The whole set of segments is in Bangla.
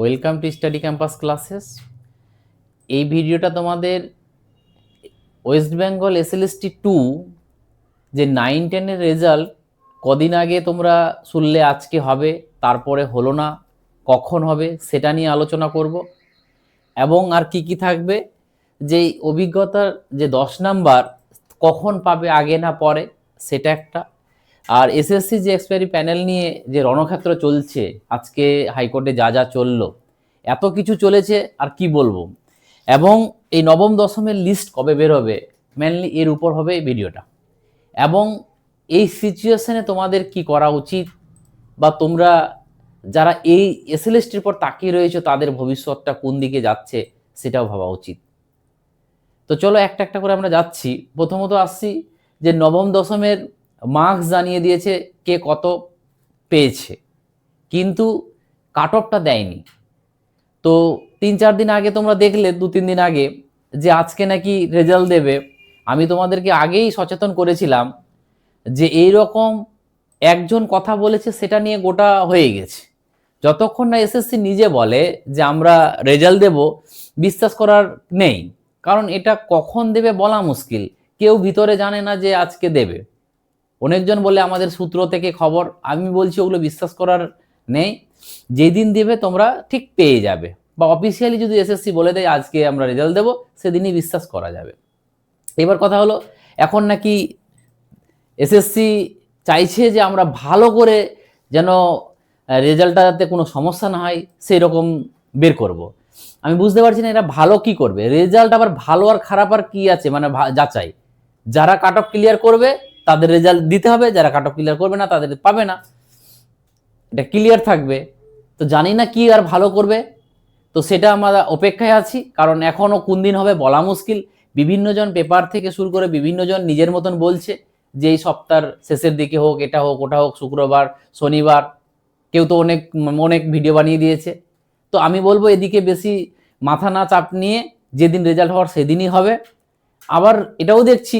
Welcome to study campus classes এই ভিডিওটা তোমাদের ওয়েস্ট বেঙ্গল এসএলএসটি টু যে নাইন টেনের রেজাল্ট কদিন আগে তোমরা শুনলে আজকে হবে, তারপরে হলো না, কখন হবে সেটা নিয়ে আলোচনা করব। এবং আর কি কি থাকবে, যে অভিজ্ঞতার যে দশ নাম্বার, কখন পাবে আগে না পরে, সেটা একটা। আর এসএসসি যে এক্সপায়ারি প্যানেল নিয়ে যে রণক্ষেত্র চলছে, আজকে হাইকোর্টে যা যা চলল, এত কিছু চলেছে আর কি বলব? এবং এই নবম দশমের লিস্ট কবে বের হবে? মেনলি এর উপর হবে এই ভিডিওটা। এবং এই সিচুয়েশনে তোমাদের কি করা উচিত? বা তোমরা যারা এই এসএলএসটির পর তাকিয়ে রয়েছে, তাদের ভবিষ্যৎটা কোন দিকে যাচ্ছে সেটাও ভাবা উচিত। তো চলো একটা একটা করে আমরা যাচ্ছি। প্রথমত আসছি যে নবম দশমের মার্কস জানিয়ে দিয়েছে কে কত পেয়েছে। কিন্তু কাট অফটা দেয়নি। তো তিন চার দিন আগে তোমরা দেখলে, দু তিন দিন আগে, যে আজকে নাকি রেজাল্ট দেবে। আমি তোমাদেরকে আগেই সচেতন করেছিলাম যে এই রকম একজন কথা বলেছে সেটা নিয়ে গোটা হয়ে গেছে। যতক্ষণ না এসএসসি নিজে বলে যে আমরা রেজাল্ট দেব, বিশ্বাস করার নেই। কারণ এটা কখন দেবে বলা মুশকিল। কেউ ভিতরে জানে না যে আজকে দেবে। অনেকজন বলে আমাদের সূত্র থেকে খবর, আমি বলছি ওগুলো বিশ্বাস করার নেই। যেদিন দেবে তোমরা ঠিক পেয়ে যাবে। বা অফিসিয়ালি যদি এসএসসি বলে দেয়, আজকে আমরা রেজাল্ট দেবো, সেদিনই বিশ্বাস করা যাবে। এবার কথা হলো, এখন নাকি এসএসসি চাইছে যে আমরা ভালো করে যেন রেজাল্টটা যাতে কোনো সমস্যা না হয় সেই রকম বের করব। আমি বুঝতে পারছি না এরা ভালো কি করবে। রেজাল্ট আবার ভালো আর খারাপ আর কি আছে? মানে যাচাই। যারা কাট অফ ক্লিয়ার করবে তাদের রেজাল্ট দিতে হবে, যারা কাট অফ ক্লিয়ার করবে না, তাদের পাবে না। এটা ক্লিয়ার থাকবে। তো জানি না কি আর ভালো করবে। তো সেটা আমরা অপেক্ষায় আছি, কারণ এখনও কোন দিন হবে বলা মুশকিল। বিভিন্নজন পেপার থেকে শুরু করে বিভিন্নজন নিজের মতন বলছে যে এই সপ্তাহের শেষের দিকে হোক, এটা হোক, ওটা হোক, শুক্রবার, শনিবার, কেউ তো অনেক অনেক ভিডিও বানিয়ে দিয়েছে। তো আমি বলব এদিকে বেশি মাথা না চাপ নিয়ে যেদিন রেজাল্ট হওয়ার সেদিনই হবে। আবার এটাও দেখছি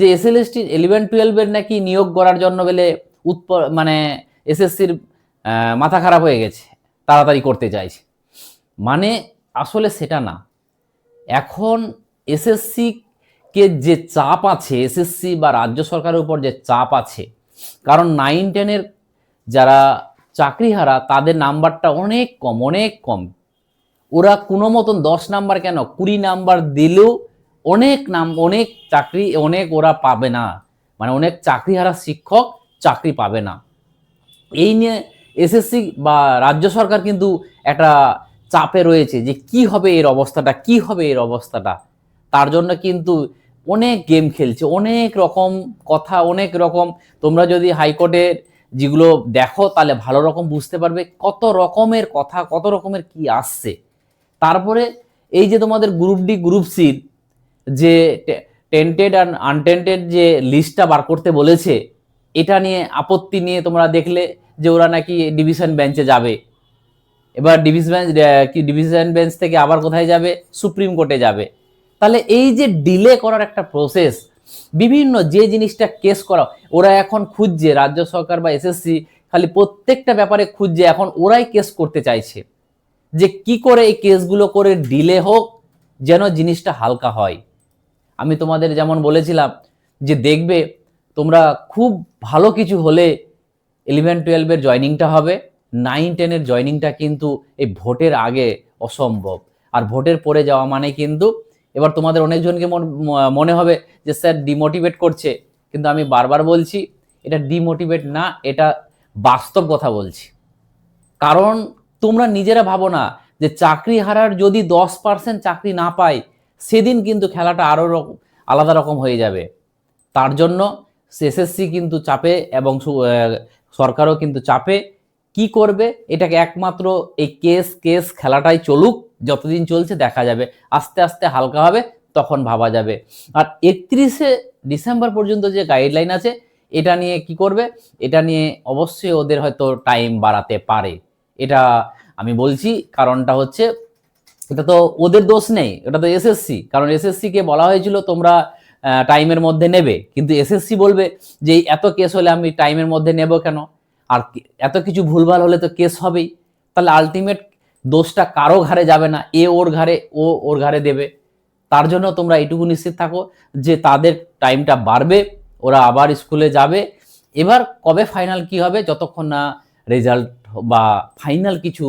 যে এস এল এসএলএসটি ইলেভেন টুয়েলভের নাকি নিয়োগ করার জন্য বলে উৎপ মানে এসএসসির মাথা খারাপ হয়ে গেছে, তাড়াতাড়ি করতে চাইছে। মানে আসলে সেটা না। এখন এসএসসি কে যে চাপ আছে এসএসসি বা রাজ্য সরকারের উপর যে চাপ আছে, কারণ নাইন টেনের যারা চাকরিহারা, তাদের নাম্বারটা অনেক কম অনেক কম। ওরা কোনো মতন দশ নাম্বার কেন? কুড়ি নাম্বার দিলেও অনেক নাম, অনেক চাকরি, অনেক ওরা পাবে না। মানে অনেক চাকরিহারা শিক্ষক চাকরি পাবে না। এই নিয়ে এসএসসি বা রাজ্য সরকার কিন্তু একটা চাপে রয়েছে যে কি হবে এর অবস্থাটা, কি হবে এর অবস্থাটা। তার জন্য কিন্তু অনেক গেম খেলছে, অনেক রকম কথা, অনেক রকম। তোমরা যদি হাইকোর্টের যেগুলো দেখো, তাহলে ভালো রকম বুঝতে পারবে কত রকমের কথা, কত রকমের কি আসছে। তারপরে এই যে তোমাদের গ্রুপ ডি গ্রুপ সির যে টেন্টেড অ্যান্ড আনটেন্টেড যে লিস্টটা বার করতে বলেছে, এটা নিয়ে আপত্তি নিয়ে তোমরা দেখলে যে ওরা নাকি ডিভিশন বেঞ্চে যাবে। এবার ডিভিশন বেঞ্চ কি ডিভিশন বেঞ্চ থেকে আবার কোথায় যাবে? সুপ্রিম কোর্টে যাবে। তাহলে এই যে ডিলে করার একটা প্রসেস বিভিন্ন যে জিনিসটা কেস করা ওরা এখন খুঁজছে, রাজ্য সরকার বা এসএসসি খালি প্রত্যেকটা ব্যাপারে খুঁজছে, এখন ওরাই কেস করতে চাইছে। যে কি করে এই কেসগুলো করে ডিলে হোক, যেন জিনিসটা হালকা হয়। আমি তোমাদের যেমন বলেছিলাম যে দেখবে তোমরা খুব ভালো কিছু হলে ইলেভেন টুয়েলভের জয়নিংটা হবে নাইন টেনের জয়নিংটা কিন্তু এই ভোটের আগে অসম্ভব। আর ভোটের পরে যাওয়া মানে কিন্তু এবার তোমাদের অনেকজনকে মন- হবে যে স্যার ডিমোটিভেট করছে, কিন্তু আমি বারবার বলছি, এটা ডিমোটিভেট না, এটা বাস্তব কথা বলছি। কারণ তোমরা নিজেরা ভাবো না যে চাকরি হারার যদি দশ পার্সেন্ট চাকরি না পায় সেদিন কিন্তু খেলাটা আরও আলাদা রকম হয়ে যাবে। তার জন্য এসএসসি কিন্তু চাপে এবং সরকারও কিন্তু চাপে। কি করবে? এটাকে একমাত্র এই কেস কেস খেলাটাই চলুক, যতদিন চলছে দেখা যাবে। আস্তে আস্তে হালকা হবে, তখন ভাবা যাবে। আর একত্রিশে ডিসেম্বর পর্যন্ত যে গাইডলাইন আছে, এটা নিয়ে কি করবে? এটা নিয়ে অবশ্যই ওদের হয়তো টাইম বাড়াতে পারে। এটা আমি বলছি, কারণটা হচ্ছে এটা তো ওদের দোষ নেই, এটা তো এসএসসি কারণ এসএসসি কে বলা হয়েছিল তোমরা টাইমের মধ্যে নেবে। কিন্তু এসএসসি বলবে যে এত কেস হলে আমি টাইমের মধ্যে নেব কেন? আর এত কিছু ভুলভাল হলে তো কেস হবেই। তাহলে আলটিমেট দোষটা কারও ঘাড়ে যাবে না, এ ওর ঘাড়ে, ও ওর ঘাড়ে দেবে। তার জন্য তোমরা এইটুকু নিশ্চিত থাকো যে তাদের টাইমটা বাড়বে, ওরা আবার স্কুলে যাবে। এবার কবে ফাইনাল কি হবে, যতক্ষণ না রেজাল্ট বা ফাইনাল কিছু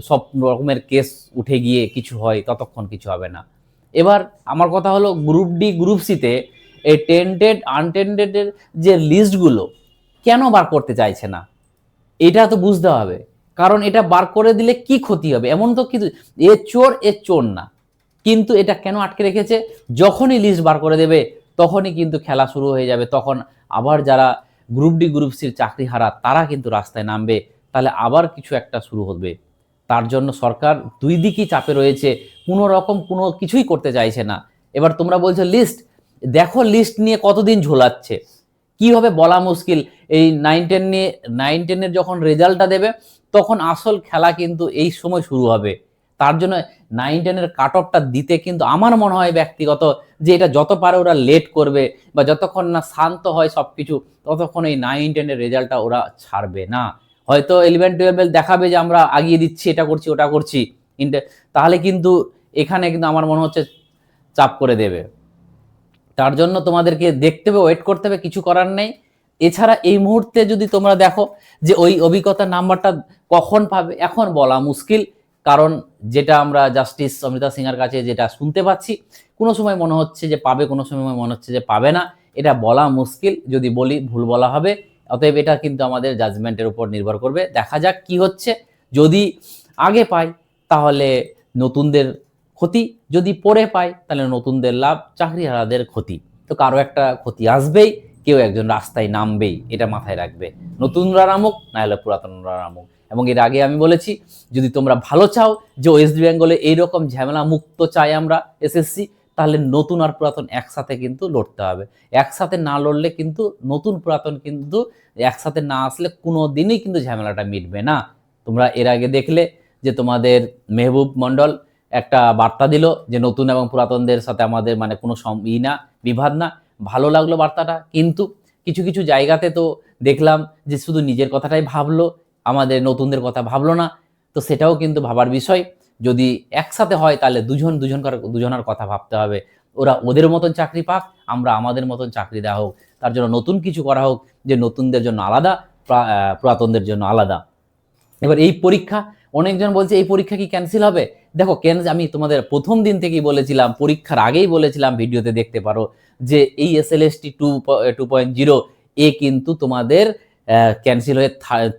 সব রকমের কেস উঠে গিয়ে কিছু হয়, ততক্ষণ কিছু হবে না। এবার আমার কথা হলো গ্রুপ ডি গ্রুপ সিতে এই টেন্টেড আনটেন্টেডের যে লিস্টগুলো কেন বার করতে চাইছে না? এটা তো বুঝতে হবে। কারণ এটা বার করে দিলে কি ক্ষতি হবে? এমন তো কিছু এ চোর এ চোর না। কিন্তু এটা কেন আটকে রেখেছে? যখনই লিস্ট বার করে দেবে, তখনই কিন্তু খেলা শুরু হয়ে যাবে। তখন আবার যারা গ্রুপ ডি গ্রুপ সির চাকরি হারা তারা কিন্তু রাস্তায় নামবে। তাহলে আবার কিছু একটা শুরু হবে। তার জন্য সরকার দুই দিকই চাপে রয়েছে, কোনো রকম কোনো কিছুই করতে চাইছে না। এবার তোমরা বলছো লিস্ট দেখো লিস্ট নিয়ে কতদিন ঝোলাচ্ছে? কীভাবে বলা মুশকিল? এই নাইন টেন নিয়ে নাইন টেনের যখন রেজাল্টটা দেবে, তখন আসল খেলা কিন্তু এই সময় শুরু হবে। তার জন্য নাইন টেনের কাট অফটা দিতে কিন্তু আমার মনে হয় ব্যক্তিগত যে এটা যত পারে ওরা লেট করবে বা যতক্ষণ না শান্ত হয় সব কিছু ততক্ষণ এই নাইন টেনের রেজাল্টটা ওরা ছাড়বে না। হয়তো ইলেভেন টুয়েলভ দেখাবে যে আমরা আগিয়ে দিচ্ছি, এটা করছি, ওটা করছি। তাহলে কিন্তু এখানে কিন্তু আমার মনে হচ্ছে চাপ করে দেবে। তার জন্য তোমাদেরকে দেখতে হবে ওয়েট করতে হবে, কিছু করার নেই। এছাড়া এই মুহূর্তে যদি তোমরা দেখো যে ওই অভিজ্ঞতার নাম্বারটা কখন পাবে, এখন বলা মুশকিল। কারণ যেটা আমরা জাস্টিস অমৃতা সিংয়ের কাছে যেটা শুনতে পাচ্ছি, কোনো সময় মনে হচ্ছে যে পাবে, কোনো সময় মনে হচ্ছে যে পাবে না। এটা বলা মুশকিল, যদি বলি ভুল বলা হবে। অতএব এটা কিন্তু আমাদের জাজমেন্টের উপর নির্ভর করবে। দেখা যাক কি হচ্ছে। যদি আগে পাই তাহলে নতুনদের ক্ষতি। যদি পরে পাই তাহলে নতুনদের লাভ, চাকরিহারাদের ক্ষতি। তো কারও একটা ক্ষতি আসবেই, কেউ একজন রাস্তায় নামবেই, এটা মাথায় রাখবে। নতুনরা নামুক না হলে পুরাতনরা নামুক। এবং এর আগে আমি বলেছি, যদি তোমরা ভালো চাও যে ওয়েস্ট বেঙ্গলে এইরকম ঝামেলা মুক্ত চাই আমরা এসএসসি তাহলে নতুন আর পুরাতন একসাথে কিন্তু লড়তে হবে। একসাথে না লড়লে কিন্তু নতুন পুরাতন কিন্তু একসাথে না আসলে কোনো দিনই কিন্তু ঝামেলাটা মিটবে না। তোমরা এর আগে দেখলে যে তোমাদের মেহবুব মণ্ডল একটা বার্তা দিল যে নতুন এবং পুরাতনদের সাথে আমাদের মানে কোনো ই না বিভাদ না। ভালো লাগল বার্তাটা, কিন্তু কিছু কিছু জায়গাতে তো দেখলাম যে শুধু নিজের কথাটাই ভাবলো, আমাদের নতুনদের কথা ভাবলো না। তো সেটাও কিন্তু ভাবার বিষয়। যদি একসাথে হয় তাহলে দুজন দুজনকার দুজনের কথা ভাবতে হবে। ওরা ওদের মতন চাকরি পাক, আমরা আমাদের মতন চাকরি দেওয়া হোক। তার জন্য নতুন কিছু করা হোক যে নতুনদের জন্য আলাদা পুরাতনদের জন্য আলাদা। এবার এই পরীক্ষা, অনেকজন বলছে, এই পরীক্ষা কি ক্যান্সেল হবে? দেখো, কেন আমি তোমাদের প্রথম দিন থেকেই বলেছিলাম, পরীক্ষার আগেই বলেছিলাম ভিডিওতে দেখতে পারো, যে এই S L S T two two point zero এ কিন্তু তোমাদের ক্যান্সেল হয়ে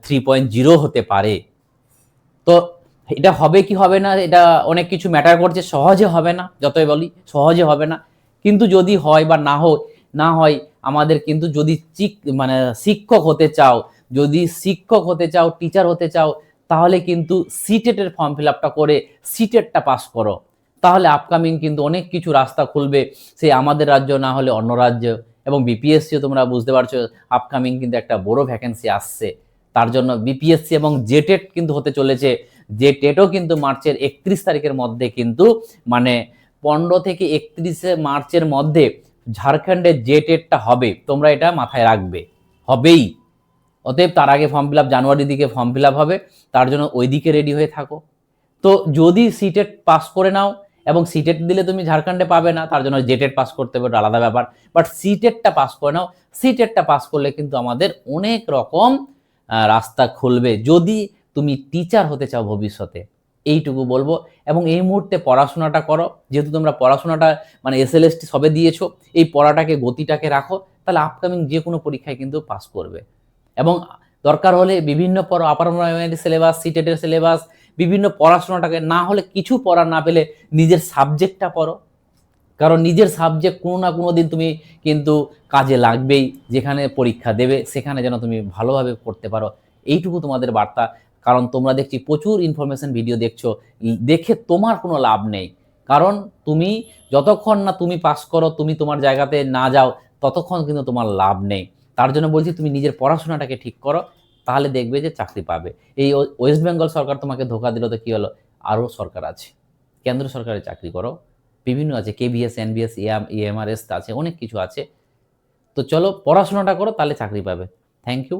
থ্রি পয়েন্ট জিরো হতে পারে। তো এটা হবে কি হবে না, এটা অনেক কিছু ম্যাটার করছে, সহজে হবে না, যতই বলি, সহজে হবে না। কিন্তু যদি হয় বা না হয় না হয়, আমাদের কিন্তু যদি মানে শিক্ষক হতে চাও, যদি শিক্ষক হতে চাও টিচার হতে চাও, তাহলে কিন্তু সিটেটের ফর্ম ফিল আপটা করে সিটেটটা পাস করো। তাহলে আপকামিং কিন্তু অনেক কিছু রাস্তা খুলবে, সে আমাদের রাজ্য না হলে অন্য রাজ্য। এবং বিপিএসসিও তোমরা বুঝতে পারছ আপকামিং কিন্তু একটা বড় ভ্যাকেন্সি আসছে। তার জন্য বিপিএসসি এবং জেটেট কিন্তু হতে চলেছে। যে টেটও কিন্তু মার্চের একত্রিশ তারিখের মধ্যে কিন্তু মানে পনেরো থেকে একত্রিশে মার্চের মধ্যে ঝাড়খণ্ডে যে টেটটা হবে, তোমরা এটা মাথায় রাখবে। হবেই। অতএব তার আগে ফর্ম ফিল আপ জানুয়ারির দিকে ফর্ম ফিল আপ হবে, তার জন্য ওই দিকে রেডি হয়ে থাকো। তো যদি সিটেট পাস করে নাও, এবং সিটেট দিলে তুমি ঝাড়খণ্ডে পাবে না, তার জন্য জেটেট পাস করতে হবে আলাদা ব্যাপার। বাট সিটেটটা পাস করে নাও সিটেটটা পাস করলে কিন্তু আমাদের অনেক রকম রাস্তা খুলবে। যদি তুমি টিচার হতে চাও ভবিষ্যতে। এইটুকু বলব। এবং এই মুহূর্তে পড়াশোনাটা করো। যেহেতু তোমরা পড়াশোনাটা মানে এস সবে দিয়েছ, এই পড়াটাকে, গতিটাকে রাখো। তাহলে আপকামিং যে কোনো পরীক্ষায় কিন্তু পাস করবে। এবং দরকার হলে বিভিন্ন পড়ো আপার প্রাইমারি সিলেবাস সিটেটের সিলেবাস বিভিন্ন পড়াশোনাটাকে, না হলে কিছু পড়া না পেলে নিজের সাবজেক্টটা পড়ো। কারণ নিজের সাবজেক্ট কোনো না কোনো দিন তুমি কিন্তু কাজে লাগবেই। যেখানে পরীক্ষা দেবে, সেখানে যেন তুমি ভালোভাবে পড়তে পারো। এইটুকু তোমাদের বার্তা। কারণ তোমরা দেখছি প্রচুর ইনফরমেশন ভিডিও দেখছ। দেখে তোমার কোনো লাভ নেই। কারণ তুমি যতক্ষণ না তুমি পাস করো, তুমি তোমার জায়গাতে না যাও, ততক্ষণ কিন্তু তোমার লাভ নেই। তার জন্য বলছি, তুমি নিজের পড়াশোনাটাকে ঠিক করো, তাহলে দেখবে যে চাকরি পাবে। এই ওয়েস্ট বেঙ্গল সরকার তোমাকে ধোকা দিল তো কী হলো? আরও সরকার আছে। কেন্দ্র সরকারের চাকরি করো। বিভিন্ন আছে কেবিএস এনবিএস ইএম ইএমআরএস আছে, অনেক কিছু আছে। তো চলো পড়াশোনাটা করো, তাহলে চাকরি পাবে। Thank you